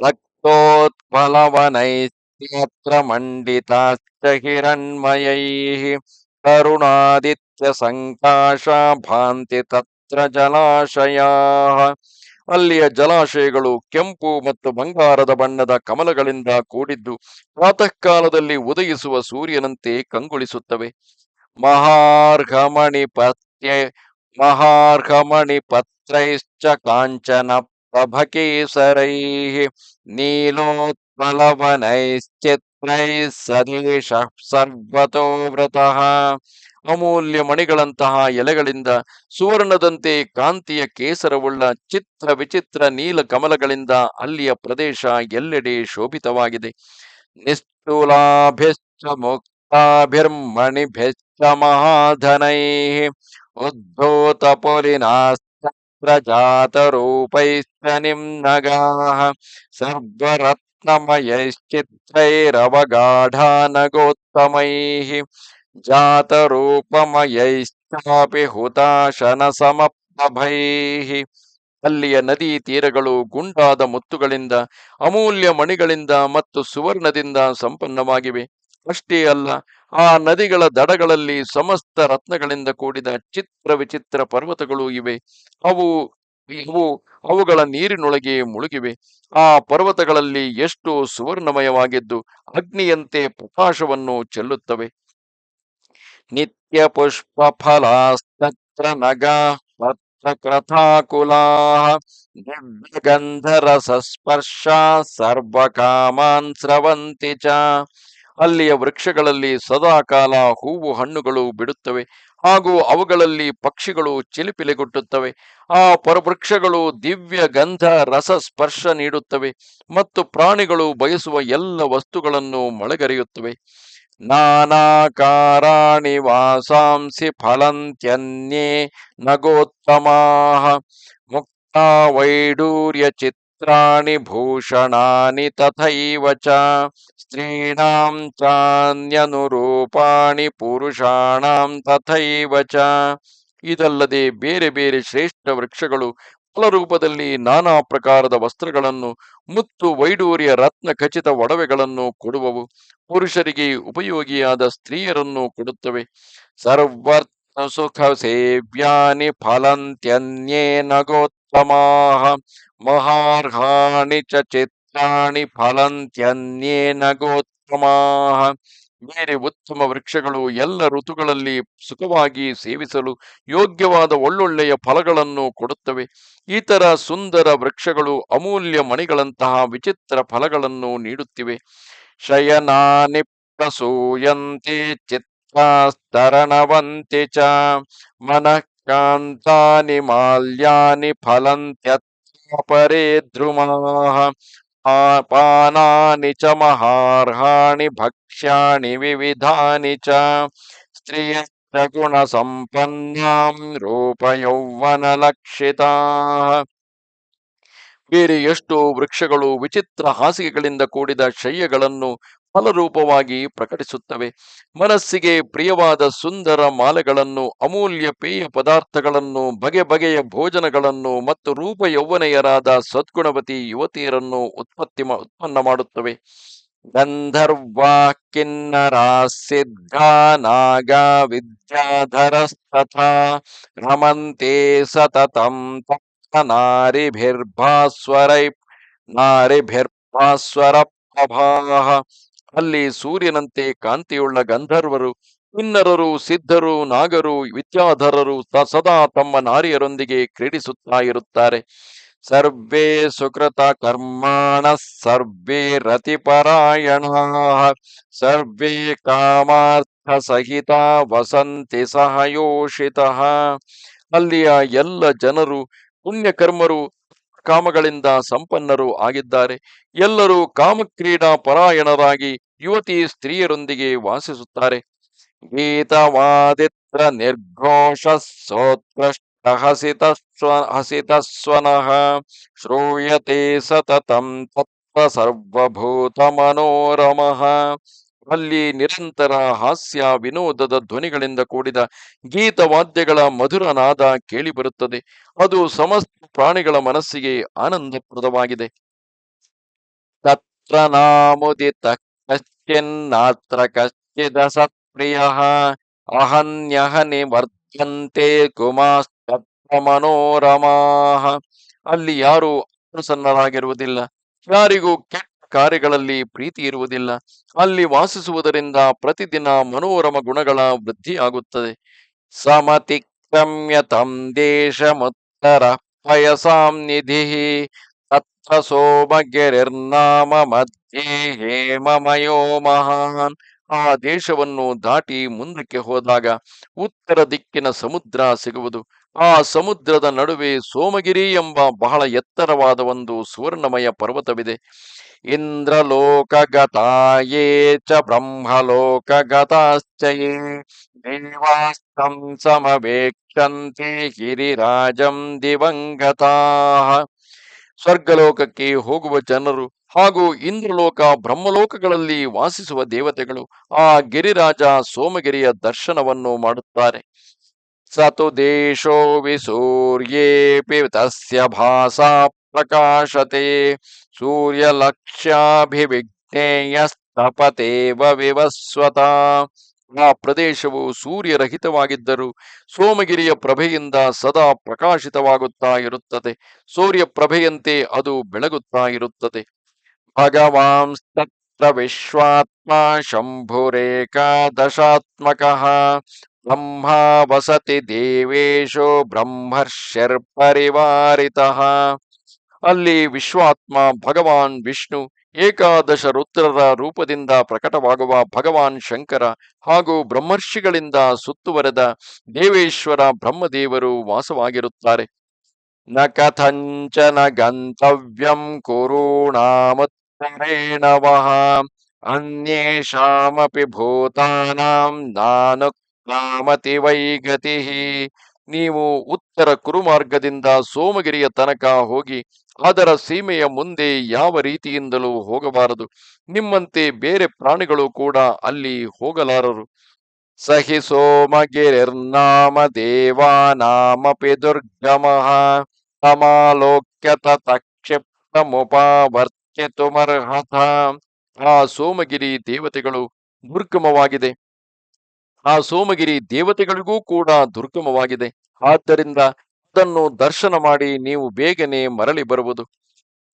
ರಕ್ತೋತ್ಪಲವನೈತ್ರ ಮಂಡಿತಾಶ್ಚ ಹಿರಣ್ಮಯೈಃ ಕರುಣಾದಿತ್ಯ ಸಂಕಾಶ ಭಾಂತಿ ತತ್ರ ಜಲಾಶಯಾಃ ಅಲ್ಲಿಯ ಜಲಾಶಯಗಳು ಕೆಂಪು ಮತ್ತು ಬಂಗಾರದ ಬಣ್ಣದ ಕಮಲಗಳಿಂದ ಕೂಡಿದ್ದು ಪ್ರಾತಃ ಕಾಲದಲ್ಲಿ ಉದಯಿಸುವ ಸೂರ್ಯನಂತೆ ಕಂಗೊಳಿಸುತ್ತವೆ. ಮಹಾರ್ಘಮಣಿ ಪತ್ಯ, ಮಹಾರ್ಘಮಣಿ ಪತ್ರೈಶ್ಚ ಕಾಂಚನ ಪ್ರಭಕೇಸರೈ ನೀಲೋತ್ಪಲವನೈಶ್ಚಿತ್ರೈಃ ಸದೇಶ ಸರ್ವತೋ ವೃತಃ ಅಮೂಲ್ಯ ಮಣಿಗಳಂತಹ ಎಲೆಗಳಿಂದ ಸುವರ್ಣದಂತೆ ಕಾಂತಿಯ ಕೇಸರವುಳ್ಳ ಚಿತ್ರ ವಿಚಿತ್ರ ನೀಲ ಕಮಲಗಳಿಂದ ಅಲ್ಲಿಯ ಪ್ರದೇಶ ಎಲ್ಲೆಡೆ ಶೋಭಿತವಾಗಿದೆ. ನಿಸ್ತೂಲಾಭಿಶ್ಚ ಮುಕ್ತಾಭಿರ್ಮಣಿಭಿಶ್ಚ ಮಹಾಧನೈ ಉದ್ಭೂತ ಪುಲಿನಾಸ್ತ್ರ ಜಾತರೂಪೈಶ್ಚ ನಿಮ್ನಗಾಃ ಸರ್ವರತ್ನಮಯೈಶ್ಚಿತ್ರೈರವಗಾಢಾನಗೋತ್ತಮೈಃ ಜಾತರೂಪಮಯೈಶ್ಚಾಪಿ ಹುತಾಶನ ಸಮಪ್ರಭೈಃ ಅಲ್ಲಿಯ ನದಿ ತೀರಗಳು ಗುಂಡಾದ ಮುತ್ತುಗಳಿಂದ, ಅಮೂಲ್ಯ ಮಣಿಗಳಿಂದ ಮತ್ತು ಸುವರ್ಣದಿಂದ ಸಂಪನ್ನವಾಗಿವೆ. ಅಷ್ಟೇ ಅಲ್ಲ, ಆ ನದಿಗಳ ದಡಗಳಲ್ಲಿ ಸಮಸ್ತ ರತ್ನಗಳಿಂದ ಕೂಡಿದ ಚಿತ್ರ ವಿಚಿತ್ರ ಪರ್ವತಗಳು ಇವೆ. ಅವು, ಇವು ಅವುಗಳ ನೀರಿನೊಳಗೆ ಮುಳುಗಿವೆ. ಆ ಪರ್ವತಗಳಲ್ಲಿ ಎಷ್ಟು ಸುವರ್ಣಮಯವಾಗಿದ್ದು, ಅಗ್ನಿಯಂತೆ ಪ್ರಕಾಶವನ್ನು ಚೆಲ್ಲುತ್ತವೆ. ನಿತ್ಯ ಪುಷ್ಪ ಫಲಾಸ್ತತ್ರ ನಗ ಪತ್ರಕೃತಾಕುಲಾ ಗಂಧರಸಸ್ಪರ್ಶ ಸರ್ವಕಾಮಾನ್ ಸ್ರವಂತಿ ಚ ಅಲ್ಲಿಯ ವೃಕ್ಷಗಳಲ್ಲಿ ಸದಾಕಾಲ ಹೂವು ಹಣ್ಣುಗಳು ಬಿಡುತ್ತವೆ, ಹಾಗೂ ಅವುಗಳಲ್ಲಿ ಪಕ್ಷಿಗಳು ಚಿಲಿಪಿಲಿಗುಟ್ಟುತ್ತವೆ. ಆ ಪರವೃಕ್ಷಗಳು ದಿವ್ಯ ಗಂಧ, ರಸ ಸ್ಪರ್ಶ ನೀಡುತ್ತವೆ, ಮತ್ತು ಪ್ರಾಣಿಗಳು ಬಯಸುವ ಎಲ್ಲ ವಸ್ತುಗಳನ್ನು ಮಳೆಗರೆಯುತ್ತವೆ. ನಾನಾಕಾರಾಣಿ ವಾಸಾಂಸಿ ಫಲಂತ್ಯನ್ಯೇ ನಗೋತ್ತಮಾಹ ಮುಕ್ತ ವೈಡೂರ್ಯ ಚಿತ್ರಾಣಿ ಭೂಷಣಾನಿ ತಥೈವ ಚ ಸ್ತ್ರೀಣಾಂ ಚಾನ್ಯನುರೂಪಾಣಿ ಪುರುಷಾಣಾಂ ತಥೈವ ಚ. ಇದಲ್ಲದೆ ಬೇರೆ ಬೇರೆ ಶ್ರೇಷ್ಠ ವೃಕ್ಷಗಳು ಫಲರೂಪದಲ್ಲಿ ನಾನಾ ಪ್ರಕಾರದ ವಸ್ತ್ರಗಳನ್ನು, ಮುತ್ತು ವೈಡೂರ್ಯ ರತ್ನ ಖಚಿತ ಒಡವೆಗಳನ್ನು ಕೊಡುವವು. ಪುರುಷರಿಗೆ ಉಪಯೋಗಿಯಾದ ಸ್ತ್ರೀಯರನ್ನು ಕೊಡುತ್ತವೆ. ಸರ್ವರ್ಥ ಸುಖ ಸೇವ್ಯಾನಿ ಫಲಂತ್ಯನ್ಯೇ ನಗೋತ್ತಮಾಹ ಮಹಾರ್ಹಾಣಿ ಚ ಚಿತ್ರಾಣಿ ಫಲಂತ್ಯನ್ಯೇ ನಗೋತ್ತಮಾಹ ಬೇರೆ ಉತ್ತಮ ವೃಕ್ಷಗಳು ಎಲ್ಲ ಋತುಗಳಲ್ಲಿ ಸುಖವಾಗಿ ಸೇವಿಸಲು ಯೋಗ್ಯವಾದ ಒಳ್ಳೊಳ್ಳೆಯ ಫಲಗಳನ್ನು ಕೊಡುತ್ತವೆ. ಇತರ ಸುಂದರ ವೃಕ್ಷಗಳು ಅಮೂಲ್ಯ ಮಣಿಗಳಂತಹ ವಿಚಿತ್ರ ಫಲಗಳನ್ನು ನೀಡುತ್ತಿವೆ. ಶಯನಾನಿ ಪ್ರಸೂಯಂತೆ ಚಿತ್ತಾಸ್ತರಣವಂತೆ ಚ ಮನಃಕಾಂತಾನಿ ಮಾಲ್ಯಾನಿ ಫಲಂತ್ಯಪರೇ ಧ್ರುಮಾಃ. ಚ ಮಹಾರ್ಹಾಣಿ ಭಕ್ಷ್ಯಾಣಿ ವಿವಿಧಾನಿ ಚ ಸ್ತ್ರೀಯ ಗುಣ ಸಂಪನ್ನಾಂ ರೂಪ ಯೌವನ ಲಕ್ಷಿತಾ ಬೇರೆ ಎಷ್ಟೋ ವೃಕ್ಷಗಳು ವಿಚಿತ್ರ ಹಾಸಿಗೆಗಳಿಂದ ಕೂಡಿದ ಶಯ್ಯಗಳನ್ನು ಫಲರೂಪವಾಗಿ ಪ್ರಕಟಿಸುತ್ತವೆ. ಮನಸ್ಸಿಗೆ ಪ್ರಿಯವಾದ ಸುಂದರ ಮಾಲೆಗಳನ್ನು, ಅಮೂಲ್ಯ ಪೇಯ ಪದಾರ್ಥಗಳನ್ನು, ಬಗೆ ಬಗೆಯ ಭೋಜನಗಳನ್ನು ಮತ್ತು ರೂಪ ಯೌವನೆಯರಾದ ಸದ್ಗುಣವತಿ ಯುವತಿಯರನ್ನು ಉತ್ಪತ್ತಿ ಉತ್ಪನ್ನ ಮಾಡುತ್ತವೆ. ಗಂಧರ್ವಾ ಕಿನ್ನರ ಸಿದ್ಧ ನಾಗ ವಿದ್ಯಾಧರಸ್ತಥಾ ರಮಂತೆ ಸತತಂ ನಾರಿಭಿರ್ಭಾಸ್ವರೈ ನಾರಿಭಿರ್ಭಾಸ್ವರ ಪ್ರಭಾಹ ಅಲ್ಲಿ ಸೂರ್ಯನಂತೆ ಕಾಂತಿಯುಳ್ಳ ಗಂಧರ್ವರು, ಕಿನ್ನರರು, ಸಿದ್ಧರು, ನಾಗರು, ವಿದ್ಯಾಧರರು ಸದಾ ತಮ್ಮ ನಾರಿಯರೊಂದಿಗೆ ಕ್ರೀಡಿಸುತ್ತಾ ಇರುತ್ತಾರೆ. ಸರ್ವೇ ಸುಕೃತ ಕರ್ಮಾಣ, ಸರ್ವೇ ರತಿಪರಾಯಣ, ಸರ್ವೇ ಕಾಮಾರ್ಥ ಸಹಿತ ವಸಂತಿ ಸಹಯೋಷಿತ. ಅಲ್ಲಿಯ ಎಲ್ಲ ಜನರು, ಪುಣ್ಯಕರ್ಮರು ಕಾಮಗಳಿಂದ ಸಂಪನ್ನರು ಆಗಿದ್ದಾರೆ. ಎಲ್ಲರೂ ಕಾಮಕ್ರೀಡಾ ಪರಾಯಣರಾಗಿ ಯುವತಿ ಸ್ತ್ರೀಯರೊಂದಿಗೆ ವಾಸಿಸುತ್ತಾರೆ. ಗೀತವಾದಿತ್ರ ನಿರ್ಘೋಷ ಸೋತ್ಕೃಷ್ಟ ಹಸಿತ ಹಸಿತ ಸ್ವನಃ ಶ್ರೂಯತೆ ಸತತಂ ತತ್ವ ಸರ್ವಭೂತ ಮನೋರಮಃ ಅಲ್ಲಿ ನಿರಂತರ ಹಾಸ್ಯ ವಿನೋದದ ಧ್ವನಿಗಳಿಂದ ಕೂಡಿದ ಗೀತವಾದ್ಯಗಳ ಮಧುರ ನಾದ ಕೇಳಿಬರುತ್ತದೆ. ಅದು ಸಮಸ್ತ ಪ್ರಾಣಿಗಳ ಮನಸ್ಸಿಗೆ ಆನಂದಪ್ರದವಾಗಿದೆ. ತತ್ರ ನಾಮುದಿತ ಕಶ್ಚಿನ್ನಾತ್ರ ಕಶ್ಚಿದ ಸತ್ಪ್ರಿಯ ಅಹನ್ಯಹನಿ ವರ್ಧಂತೆ ಕುಮಾಸ್ತತ್ರ ಮನೋರಮಾ. ಅಲ್ಲಿ ಯಾರು ಪ್ರಸನ್ನರಾಗಿರುವುದಿಲ್ಲ ಯಾರಿಗೂ ಕೆಟ್ಟ ಕಾರ್ಯಗಳಲ್ಲಿ ಪ್ರೀತಿ ಇರುವುದಿಲ್ಲ. ಅಲ್ಲಿ ವಾಸಿಸುವುದರಿಂದ ಪ್ರತಿದಿನ ಮನೋರಮ ಗುಣಗಳ ವೃದ್ಧಿಯಾಗುತ್ತದೆ ಸಮತಿಕ್ರಮ್ಯ ತಂ ದೇಶಮುತ್ತರ ಪಯಸಾಂ ನಿಧಿ ತತ್ರ ಸೋಮಗೆರಿರ್ನಾಮ ಮಧ್ಯೆ ಹೇಮಮಯೋ ಮಹಾನ್. ಆ ದೇಶವನ್ನು ದಾಟಿ ಮುಂದಕ್ಕೆ ಹೋದಾಗ ಉತ್ತರ ದಿಕ್ಕಿನ ಸಮುದ್ರ ಸಿಗುವುದು. ಆ ಸಮುದ್ರದ ನಡುವೆ ಸೋಮಗಿರಿ ಎಂಬ ಬಹಳ ಎತ್ತರವಾದ ಒಂದು ಸುವರ್ಣಮಯ ಪರ್ವತವಿದೆ. ಇಂದ್ರಲೋಕಗತಾಯೇ ಚ ಬ್ರಹ್ಮಲೋಕಗತಾಶ್ಚಯೇ. ದೇವಾಸ್ತಂ ಸಮವೇಕ್ಷಂತೆ ಹಿರಿರಾಜಂ ದಿವಂಗತಾಃ. ಸ್ವರ್ಗಲೋಕಕ್ಕೆ ಹೋಗುವ ಜನರು ಹಾಗೂ ಇಂದ್ರಲೋಕ ಬ್ರಹ್ಮಲೋಕಗಳಲ್ಲಿ ವಾಸಿಸುವ ದೇವತೆಗಳು ಆ ಗಿರಿರಾಜ ಸೋಮಗಿರಿಯ ದರ್ಶನವನ್ನು ಮಾಡುತ್ತಾರೆ. ಸತು ದೇಶೋ ವಿಸೂರ್ಯೇಪಿ ತಸ್ಯ ಭಾಸಾ ಪ್ರಕಾಶತೆ ಸೂರ್ಯಲಕ್ಷ್ಯಾಭಿವಿಜ್ಞೇಯಸ್ತಪತೇವ ವಿವಸ್ವತ ಆ ಪ್ರದೇಶವು ಸೂರ್ಯರಹಿತವಾಗಿದ್ದರೂ ಸೋಮಗಿರಿಯ ಪ್ರಭೆಯಿಂದ ಸದಾ ಪ್ರಕಾಶಿತವಾಗುತ್ತಾ ಇರುತ್ತದೆ. ಸೂರ್ಯ ಪ್ರಭೆಯಂತೆ ಅದು ಬೆಳಗುತ್ತಾ ಇರುತ್ತದೆ. ಭಗವಾಂಸ್ತತ್ರ ವಿಶ್ವಾತ್ಮ ಶಂಭುರೇಕಾದಶಾತ್ಮಕ ಬ್ರಹ್ಮ ವಸತಿ ದೇವೇಶೋ ಬ್ರಹ್ಮರ್ಷಿರ್ಪರಿವಾರಿತಃ ಅಲ್ಲಿ ವಿಶ್ವಾತ್ಮ ಭಗವಾನ್ ವಿಷ್ಣು ಏಕಾದಶ ರುದ್ರರ ರೂಪದಿಂದ ಪ್ರಕಟವಾಗುವ ಭಗವಾನ್ ಶಂಕರ ಹಾಗೂ ಬ್ರಹ್ಮರ್ಷಿಗಳಿಂದ ಸುತ್ತುವರೆದ ದೇವೇಶ್ವರ ಬ್ರಹ್ಮದೇವರು ವಾಸವಾಗಿರುತ್ತಾರೆ. ನ ಕಥಂಚನ ಗಂತವ್ಯಂ ಕುರುಣಾಮುತ್ತರೇಣ ವಹ ಅನ್ಯೇಷಾಮಪಿ ಭೂತಾನಾಂ ಕಾಮತಿ ವೈಗತಿ ನೀವು ಉತ್ತರ ಕುರುಮಾರ್ಗದಿಂದ ಸೋಮಗಿರಿಯ ತನಕ ಹೋಗಿ ಅದರ ಸೀಮೆಯ ಮುಂದೆ ಯಾವ ರೀತಿಯಿಂದಲೂ ಹೋಗಬಾರದು. ನಿಮ್ಮಂತೆ ಬೇರೆ ಪ್ರಾಣಿಗಳು ಕೂಡ ಅಲ್ಲಿ ಹೋಗಲಾರರು. ಸಹಿ ಸೋಮಗಿರಿರ್ನಾಮ ದೇವಾನಾಮಪಿ ದುರ್ಗಮಃ ಮುಪಾವರ್ತ್ಯ ತುಮರ್ಹತ ಆ ಸೋಮಗಿರಿ ದೇವತೆಗಳು ದುರ್ಗಮವಾಗಿದೆ. ಆ ಸೋಮಗಿರಿ ದೇವತೆಗಳಿಗೂ ಕೂಡ ದುರ್ಗಮವಾಗಿದೆ. ಆದ್ದರಿಂದ ಅದನ್ನು ದರ್ಶನ ಮಾಡಿ ನೀವು ಬೇಗನೆ ಮರಳಿ ಬರುವುದು.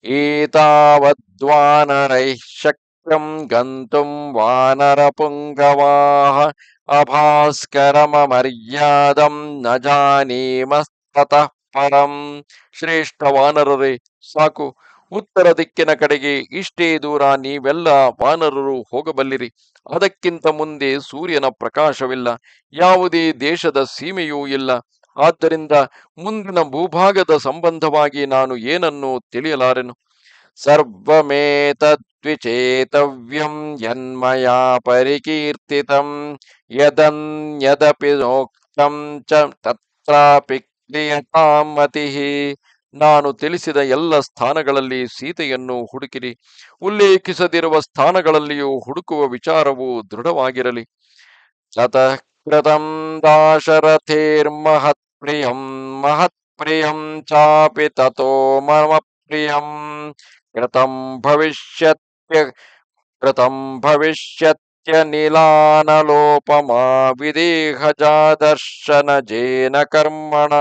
ಏತಾವದ್ವಾನರೈ ಶಕ್ಯಂ ಗಂತುಂ ವಾನರ ಪುಂಗವಾಹ ಅಭಾಸ್ಕರಮ ಮರ್ಯಾದಂ ನ ಜಾನೀಮಸ್ತತಃ ಪರಂ. ಶ್ರೇಷ್ಠ ವಾನರರೇ, ಸಾಕು. ಉತ್ತರ ದಿಕ್ಕಿನ ಕಡೆಗೆ ಇಷ್ಟೇ ದೂರ ನೀವೆಲ್ಲ ವಾನರರು ಹೋಗಬಲ್ಲಿರಿ. ಅದಕ್ಕಿಂತ ಮುಂದೆ ಸೂರ್ಯನ ಪ್ರಕಾಶವಿಲ್ಲ. ಯಾವುದೇ ದೇಶದ ಸೀಮೆಯೂ ಇಲ್ಲ. ಆದ್ದರಿಂದ ಮುಂದಿನ ಭೂಭಾಗದ ಸಂಬಂಧವಾಗಿ ನಾನು ಏನನ್ನು ತಿಳಿಯಲಾರೆನು? ಸರ್ವಮೇತದ್ವಿಚೇತವ್ಯಂ ಯನ್ಮಯಾ ಪರಿಕೀರ್ತಿತಂ ಯದನ್ಯದಪಿ ನೋಕ್ತಂ ಚ ತತ್ರಾಪಿ ನಾನು ತಿಳಿಸಿದ ಎಲ್ಲ ಸ್ಥಾನಗಳಲ್ಲಿ ಸೀತೆಯನ್ನು ಹುಡುಕಿರಿ. ಉಲ್ಲೇಖಿಸದಿರುವ ಸ್ಥಾನಗಳಲ್ಲಿಯೂ ಹುಡುಕುವ ವಿಚಾರವು ದೃಢವಾಗಿರಲಿ. ತತಃ ಪ್ರಿಯಂ ಚಾಪಿ ತಥೋ ಮಮ ಪ್ರಿಯಂ ಕೃತಂ ಭವಿಷ್ಯತ್ಯ ಕೃತಂ ಭವಿಷ್ಯತ್ಯ ನೀಲಾನಲೋಪಮಾ ವಿದೇಹಜಾದರ್ಶನ ಜೇನ ಕರ್ಮಣ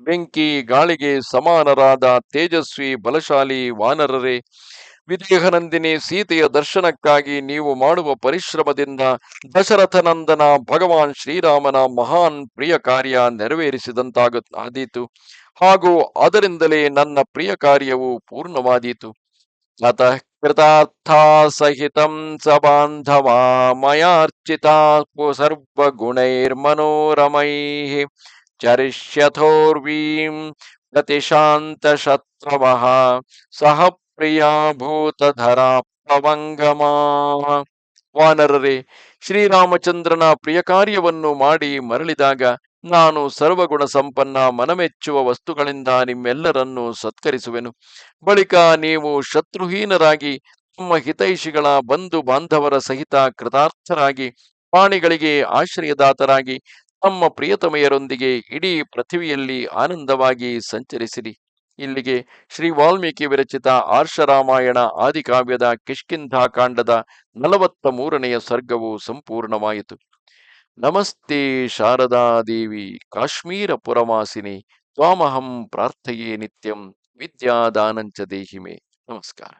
ಬೆಂಕಿ ಗಾಳಿಗೆ ಸಮಾನರಾದ ತೇಜಸ್ವಿ ಬಲಶಾಲಿ ವಾನರರೇ ವಿದೇಹನಂದಿನಿ ಸೀತೆಯ ದರ್ಶನಕ್ಕಾಗಿ ನೀವು ಮಾಡುವ ಪರಿಶ್ರಮದಿಂದ ದಶರಥನಂದನ ಭಗವಾನ್ ಶ್ರೀರಾಮನ ಮಹಾನ್ ಪ್ರಿಯ ಕಾರ್ಯ ನೆರವೇರಿಸಿದಂತಾಗ ಆದೀತು ಹಾಗೂ ಅದರಿಂದಲೇ ನನ್ನ ಪ್ರಿಯ ಕಾರ್ಯವು ಪೂರ್ಣವಾದೀತು. ಅತಃ ಕೃತಾರ್ಥ ಸಹಿತಂ ಸ ಬಾಂಧವಾ ಮಯಾರ್ಚಿತಾ ಸರ್ವಗುಣೈರ್ಮನೋರಮೈ ಚರಿಷ್ಯಥೋರ್ವೀಂ ಪ್ರತಿಶಾಂತ ಶತ್ರವಃ ಸಹ ಪ್ರಿಯಾ ಭೂತಧರಾ ಪವಂಗಮ ವಾನರರೇ, ಶ್ರೀರಾಮಚಂದ್ರನ ಪ್ರಿಯ ಕಾರ್ಯವನ್ನು ಮಾಡಿ ಮರಳಿದಾಗ ನಾನು ಸರ್ವಗುಣ ಸಂಪನ್ನ ಮನಮೆಚ್ಚುವ ವಸ್ತುಗಳಿಂದ ನಿಮ್ಮೆಲ್ಲರನ್ನು ಸತ್ಕರಿಸುವೆನು. ಬಳಿಕ ನೀವು ಶತ್ರುಹೀನರಾಗಿ ತಮ್ಮ ಹಿತೈಷಿಗಳ ಬಂಧು ಬಾಂಧವರ ಸಹಿತ ಕೃತಾರ್ಥರಾಗಿ, ಪ್ರಾಣಿಗಳಿಗೆ ಆಶ್ರಯದಾತರಾಗಿ ತಮ್ಮ ಪ್ರಿಯತಮೆಯರೊಂದಿಗೆ ಇಡೀ ಪೃಥ್ವಿಯಲ್ಲಿ ಆನಂದವಾಗಿ ಸಂಚರಿಸಿರಿ. ಇಲ್ಲಿಗೆ ಶ್ರೀ ವಾಲ್ಮೀಕಿ ವಿರಚಿತ ಆರ್ಷರಾಮಾಯಣ ಆದಿಕಾವ್ಯದ ಕಿಷ್ಕಿಂಧಾಕಾಂಡದ ನಲವತ್ತ ಮೂರನೆಯ ಸರ್ಗವು ಸಂಪೂರ್ಣವಾಯಿತು. ನಮಸ್ತೆ ಶಾರದಾ ದೇವಿ ಕಾಶ್ಮೀರ ಪುರವಾಸಿನಿ ತ್ವಾಮಹಂ ಪ್ರಾರ್ಥೆಯೇ ನಿತ್ಯಂ ವಿದ್ಯಾದಾನಂಚ ದೇಹಿಮೆ. ನಮಸ್ಕಾರ.